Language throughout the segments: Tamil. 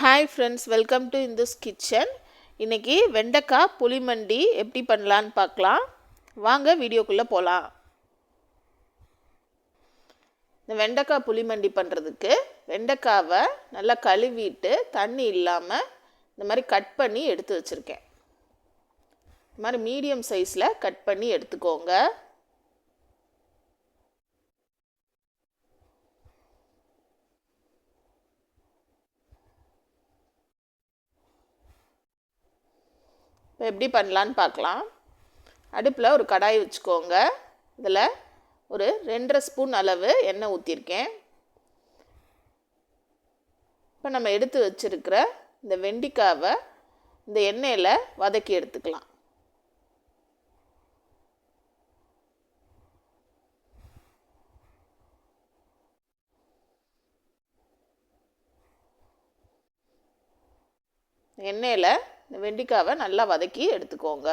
Hi friends welcome to Indhus kitchen இன்றைக்கி வெண்டைக்காய் புளிமண்டி எப்படி பண்ணலான்னு பார்க்கலாம். வாங்க வீடியோக்குள்ளே போகலாம் இந்த வெண்டைக்காய் புளிமண்டி பண்ணுறதுக்கு வெண்டைக்காவை நல்லா கழுவிட்டு தண்ணி இல்லாமல் இந்த மாதிரி கட் பண்ணி எடுத்து வச்சுருக்கேன். இந்த மாதிரி மீடியம் சைஸில் கட் பண்ணி எடுத்துக்கோங்க. இப்போ எப்படி பண்ணலான்னு பார்க்கலாம். அடுப்பில் ஒரு கடாய் வச்சுக்கோங்க. இதில் ஒரு ரெண்டரை ஸ்பூன் அளவு எண்ணெய் ஊற்றிருக்கேன். இப்போ நம்ம எடுத்து வச்சுருக்கிற இந்த வெண்டிக்காவை இந்த எண்ணெயில் வதக்கி எடுத்துக்கலாம். எண்ணெயில் இந்த வெண்டிக்காவை நல்லா வதக்கி எடுத்துக்கோங்க.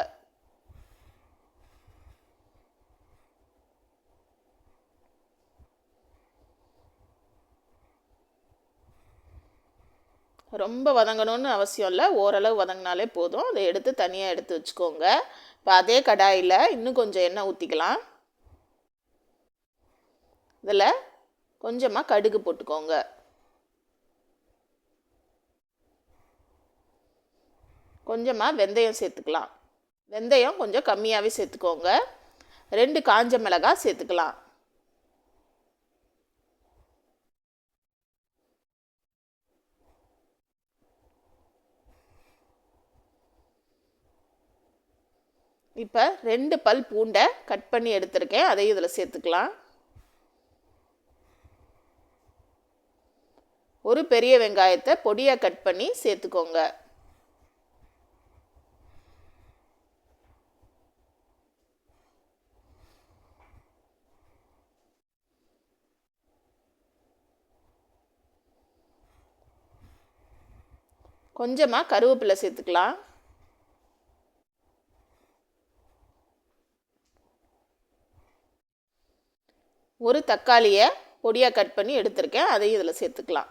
ரொம்ப வதங்கணும்னு அவசியம் இல்லை. ஓரளவு வதங்கினாலே போதும். அதை எடுத்து தனியாக எடுத்து வச்சுக்கோங்க. இப்போ அதே கடாயில் இன்னும் கொஞ்சம் எண்ணெய் ஊற்றிக்கலாம் இதில் கொஞ்சமாக கடுகு போட்டுக்கோங்க. கொஞ்சமாக வெந்தயம் சேர்த்துக்கலாம். வெந்தயம் கொஞ்சம் கம்மியாகவே சேர்த்துக்கோங்க. ரெண்டு காஞ்ச மிளகாய் சேர்த்துக்கலாம். இப்போ ரெண்டு பல் பூண்டை கட் பண்ணி எடுத்திருக்கேன். அதையும் இதில் சேர்த்துக்கலாம். ஒரு பெரிய வெங்காயத்தை பொடியாக கட் பண்ணி சேர்த்துக்கோங்க. கொஞ்சமாக கருவேப்பிலை சேர்த்துக்கலாம். ஒரு தக்காளியை பொடியாக கட் பண்ணி எடுத்திருக்கேன். அதையும் இதில் சேர்த்துக்கலாம்.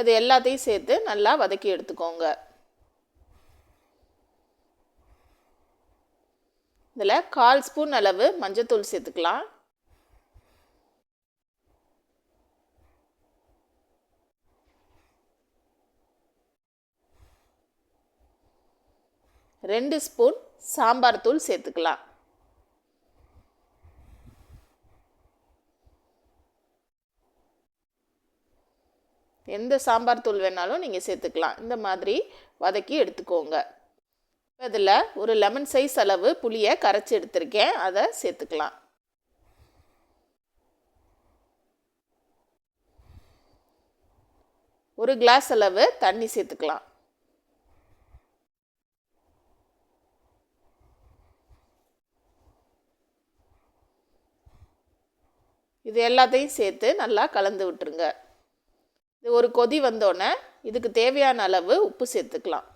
இது எல்லாத்தையும் சேர்த்து நல்லா வதக்கி எடுத்துக்கோங்க. இதில் கால் ஸ்பூன் அளவு மஞ்சத்தூள் சேர்த்துக்கலாம். ரெண்டு ஸ்பூன் சாம்பார் தூள் சேர்த்துக்கலாம். எந்த சாம்பார் தூள் வேணாலும் நீங்கள் சேர்த்துக்கலாம். இந்த மாதிரி வதக்கி எடுத்துக்கோங்க. இதில் ஒரு லெமன் சைஸ் அளவு புளியை கரைச்சி எடுத்திருக்கேன். அதை சேர்த்துக்கலாம். ஒரு கிளாஸ் அளவு தண்ணி சேர்த்துக்கலாம். இது எல்லாத்தையும் சேர்த்து நல்லா கலந்து விட்டுருங்க. இது ஒரு கொதி வந்தோடனே இதுக்கு தேவையான அளவு உப்பு சேர்த்துக்கலாம்.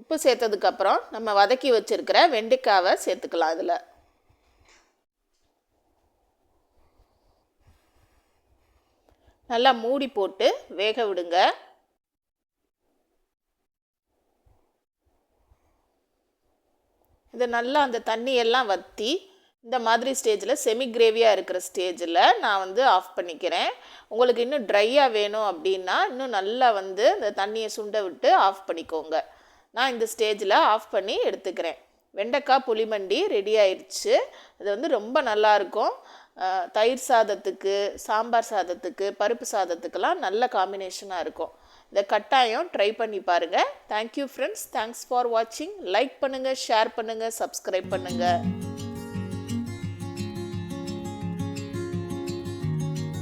உப்பு சேர்த்ததுக்கப்புறம் நம்ம வதக்கி வச்சுருக்கிற வெண்டைக்காவை சேர்த்துக்கலாம் இதில். நல்லா மூடி போட்டு வேக விடுங்க. இதை நல்லா அந்த தண்ணியெல்லாம் வற்றி இந்த மாதிரி ஸ்டேஜில் செமி கிரேவியாக இருக்கிற ஸ்டேஜில் நான் வந்து ஆஃப் பண்ணிக்கிறேன். உங்களுக்கு இன்னும் ட்ரையாக வேணும் அப்படின்னா இன்னும் நல்லா வந்து இந்த தண்ணியை சுண்ட விட்டு ஆஃப் பண்ணிக்கோங்க. நான் இந்த ஸ்டேஜில் ஆஃப் பண்ணி எடுத்துக்கிறேன். வெண்டைக்காய் புளிமண்டி ரெடி ஆயிடுச்சு அது வந்து ரொம்ப நல்லாயிருக்கும் தயிர் சாதத்துக்கு சாம்பார் சாதத்துக்கு பருப்பு சாதத்துக்கெல்லாம் நல்ல காம்பினேஷனாக இருக்கும். இதை கட்டாயம் ட்ரை பண்ணி பாருங்கள் thank you friends thanks for வாட்சிங் லைக் பண்ணுங்கள் ஷேர் பண்ணுங்கள் சப்ஸ்கிரைப் பண்ணுங்கள்